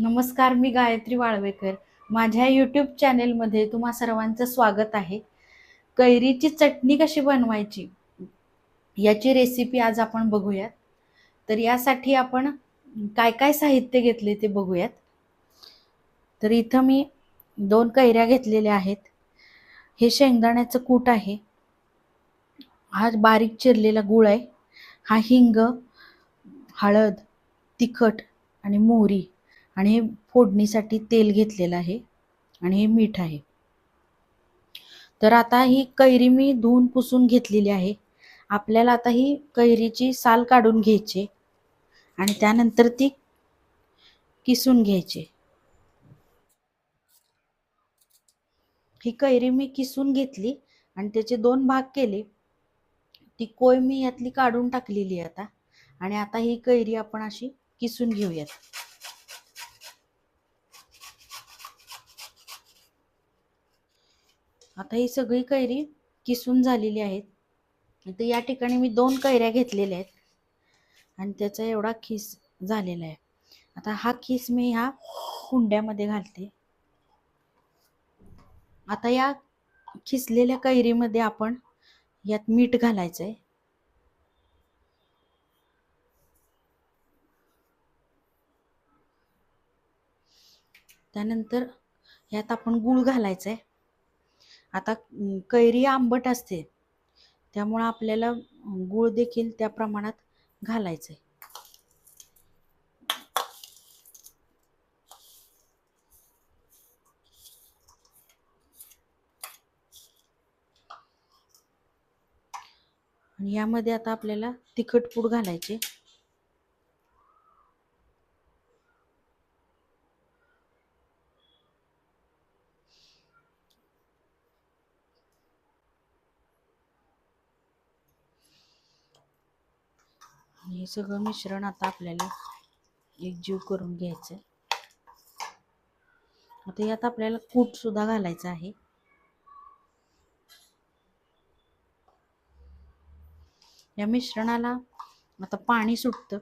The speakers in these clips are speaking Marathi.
नमस्कार मी गायत्री वाळवेकर. माझ्या यूट्यूब चॅनेलमध्ये तुम्हा सर्वांचं स्वागत आहे. कैरीची चटणी कशी बनवायची याची रेसिपी आज आपण बघूयात. तर यासाठी आपण काय काय साहित्य घेतले ते बघूयात. तर इथं मी दोन कैऱ्या घेतलेल्या आहेत. हे शेंगदाण्याचं कूट आहे. हा बारीक चिरलेला गूळ आहे. हा हिंग हळद तिखट आणि मोहरी आणि फोडणीसाठी तेल घेतलेलं आहे आणि हे मीठ आहे. तर आता ही कैरी मी धुवून पुसून घेतलेली आहे. आपल्याला आता ही कैरीची साल काढून घ्यायची आणि त्यानंतर ती किसून घ्यायची. ही कैरी मी किसून घेतली आणि त्याचे दोन भाग केले. ती कोय मी यातली काढून टाकलेली आहे आता. आणि आता ही कैरी आपण अशी किसून घेऊयात. आता ही सगळी कैरी किसून झालेली आहेत. तर या ठिकाणी मी दोन कैऱ्या घेतलेल्या आहेत. आणि त्याचा एवढा खिस झालेला आहे. आता हा खिस मी ह्या कुंड्यामध्ये घालते. आता या खिसलेल्या कैरीमध्ये आपण यात मीठ घालायचं आहे त्यानंतर यात आपण गूळ घालायचं आहे आता कैरी आंबट असते. त्यामुळं आपल्याला गूळ देखील त्या प्रमाणात घालायचं आहे आणि यामध्ये आता आपल्याला तिखट पूड घालायचे आणि हे सगळं मिश्रण आता आपल्याला एकजीव करून घ्यायचं आहे आता यात आपल्याला कूट सुद्धा घालायचं आहे. या मिश्रणाला आता पाणी सुटतं.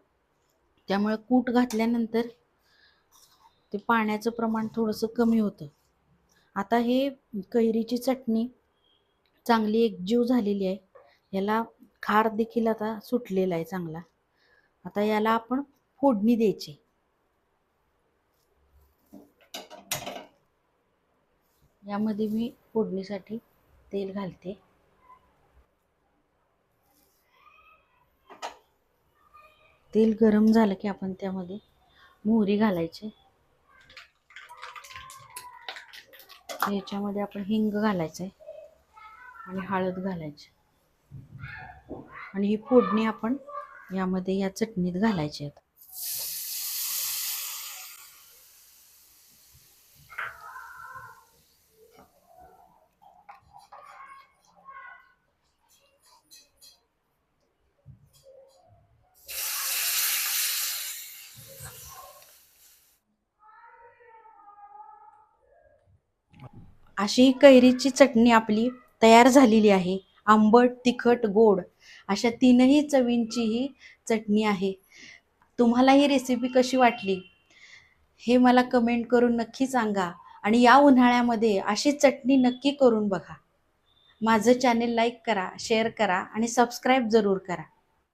त्यामुळे कूट घातल्यानंतर ते पाण्याचं प्रमाण थोडंसं कमी होतं. आता हे कैरीची चटणी चांगली एकजीव झालेली आहे. याला खार देखील आता सुटलेला आहे चांगला. आता याला आपण फोडणी द्यायची. यामध्ये मी फोडणीसाठी तेल घालते. तेल गरम झालं की आपण त्यामध्ये मोहरी घालायची. याच्यामध्ये आपण हिंग घालायचं आहे आणि हळद घालायची. आणि ही फोडणी आपण यामध्ये या चटणीत घालायचे आहेत. अशी कैरीची चटणी आपली तयार झालेली आहे. आंबट तिखट गोड अशा तीनही चवींची ही चटणी आहे. तुम्हाला ही रेसिपी कशी वाटली? हे मला कमेंट करून नक्की सांगा आणि या उन्हाळ्यामध्ये अशी चटणी नक्की करून बघा. माझं चॅनेल लाईक करा शेअर करा आणि सबस्क्राईब जरूर करा.